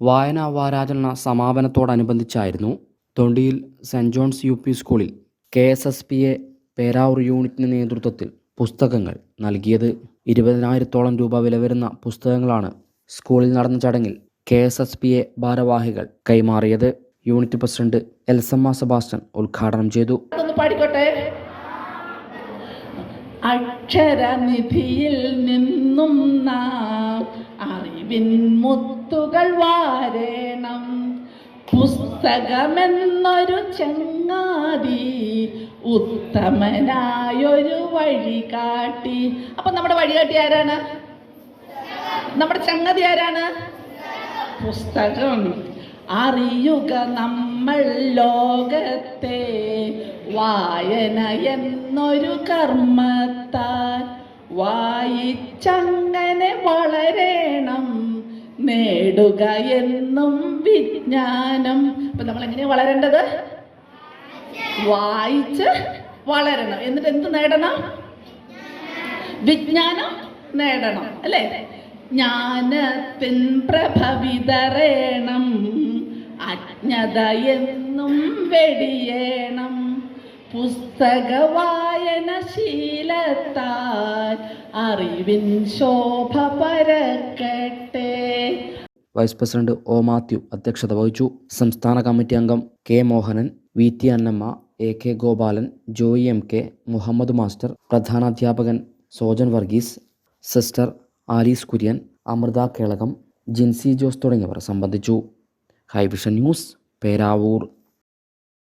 വായനാ വാരാചരണ സമാപനത്തോടനുബന്ധിച്ചായിരുന്നു തൊണ്ടിയിൽ സെന്റ് ജോൺസ് യു പി സ്കൂളിൽ K S S P A Peravoor യൂണിറ്റിന് നേതൃത്വത്തിൽ പുസ്തകങ്ങൾ നൽകിയത്. ഇരുപതിനായിരത്തോളം രൂപ വില വരുന്ന പുസ്തകങ്ങളാണ് സ്കൂളിൽ നടന്ന ചടങ്ങിൽ K S S P A ഭാരവാഹികൾ കൈമാറിയത്. യൂണിറ്റ് പ്രസിഡന്റ് എൽസമ്മ സെബാസ്റ്റ്യൻ ഉദ്ഘാടനം ചെയ്തു. അക്ഷരനിധിയിൽ നിന്നും അറിവിൻ മുത്തുകൾ വാരേണം. പുസ്തകമെന്നൊരു ചങ്ങാതി ഉത്തമനായൊരു വഴി കാട്ടി അപ്പൊ നമ്മുടെ വഴികാട്ടി ആരാണ്? നമ്മുടെ ചങ്ങാതി ആരാണ്? പുസ്തകം. അറിയുക നമ്മൾ ലോകത്തെ വായന എന്നൊരു കർമ്മത്താൽ. വായിച്ചങ്ങനെ വളരണം നേടുക എന്നും വിജ്ഞാനം. അപ്പൊ നമ്മൾ എങ്ങനെയാണ് വളരേണ്ടത്? വായിച്ച് വളരണം. എന്നിട്ട് എന്ത് നേടണം? വിജ്ഞാനം നേടണം. അല്ലേ? ജ്ഞാനത്തിൻ പ്രഭ വിതറേണം. അജ്ഞത എന്നും വെടിയേണം. പുസ്തക വായന ശീലത്താൽ അറിവിൻ ശോഭ പരക്കട്ടെ വൈസ് പ്രസിഡന്റ് ഒ മാത്യു അധ്യക്ഷത വഹിച്ചു. സംസ്ഥാന കമ്മിറ്റി അംഗം K Mohanan V T Annamma A K Gopalan Joy M K Muhammad master പ്രധാനാധ്യാപകൻ Sojan Varghese sister Alice Kurian Amrita Kelakam Jincy Jose തുടങ്ങിയവർ സംബന്ധിച്ചു. High vision news Peravoor.